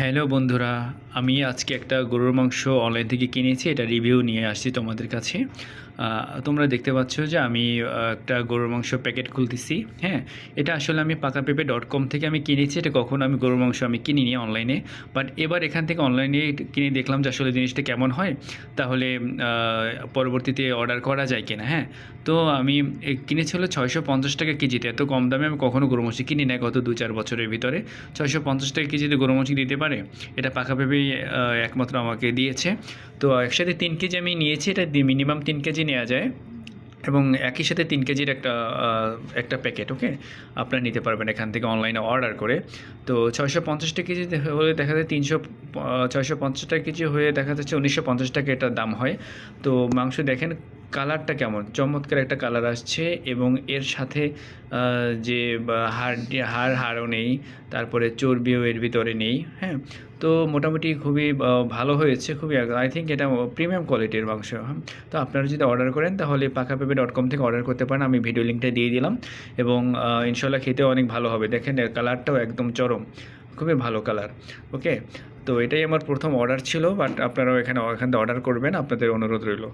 Hello বন্ধুরা, আমি আজকে একটা গরুর মাংস অনলাইন থেকে কিনেছি, এটা রিভিউ নিয়ে আসছি তোমাদের কাছে। তোমরা দেখতে পাচ্ছ যে আমি একটা গরুর মাংস প্যাকেট খুলতেছি হ্যাঁ? এটা আসলে আমি পাকা পেপে ডট কম থেকে আমি কিনেছি, এটা কখনো আমি গরুর মাংস আমি কিনিনি অনলাইনে বাট এবার এখান থেকে অনলাইনে কিনে দেখলাম যে আসলে জিনিসটা কেমন হয়, তাহলে পরবর্তীতে অর্ডার করা যায় কিনা হ্যাঁ? তো আমি কিনেছি হলো ছয়শো পঞ্চাশ টাকা কেজিতে এত কম দামে আমি কখনো গরু মাংস কিনি না গত দু চার বছরের ভিতরে। ছয়শো পঞ্চাশ টাকা কেজিতে গরু মাংস দিতে পারে এটা পাকাপাকি আহ, একমাত্র আমাকে দিয়েছে। তো একসাথে তিন কেজি আমি নিয়েছি এটা মিনিমাম তিন কেজি নেওয়া যায়। এবং একই সাথে তিন কেজির একটা একটা প্যাকেট ওকে আপনারা নিতে পারবেন এখান থেকে অনলাইনে অর্ডার করে। তো ছয়শো পঞ্চাশটা কেজি হলে দেখা যায় তিনশো ছয়শো পঞ্চাশটা কেজি হয়ে দেখা যাচ্ছে উনিশশো পঞ্চাশ টাকা এটার দাম হয়। তো মাংস দেখেন কালারটা কেমন? চমৎকার একটা কালার আসছে এবং এর সাথে যে হাড় হাড় হাড়ও নেই, তারপরে চর্বিও এর ভিতরে নেই হ্যাঁ? তো মোটামুটি খুবই ভালো হয়েছে, খুবই আই থিঙ্ক এটা প্রিমিয়াম কোয়ালিটির মাংস হ্যাঁ? তো আপনারা যদি অর্ডার করেন, তাহলে পাকাপেপে ডট কম থেকে অর্ডার করতে পারেন, আমি ভিডিও লিঙ্কটা দিয়ে দিলাম এবং ইনশাল্লাহ খেতে অনেক ভালো হবে। দেখেন কালারটাও একদম চরম, খুবই ভালো কালার, ওকে? তো এটাই আমার প্রথম অর্ডার ছিল বাট আপনারাও এখানে এখান থেকে অর্ডার করবেন, আপনাদের অনুরোধ রইল।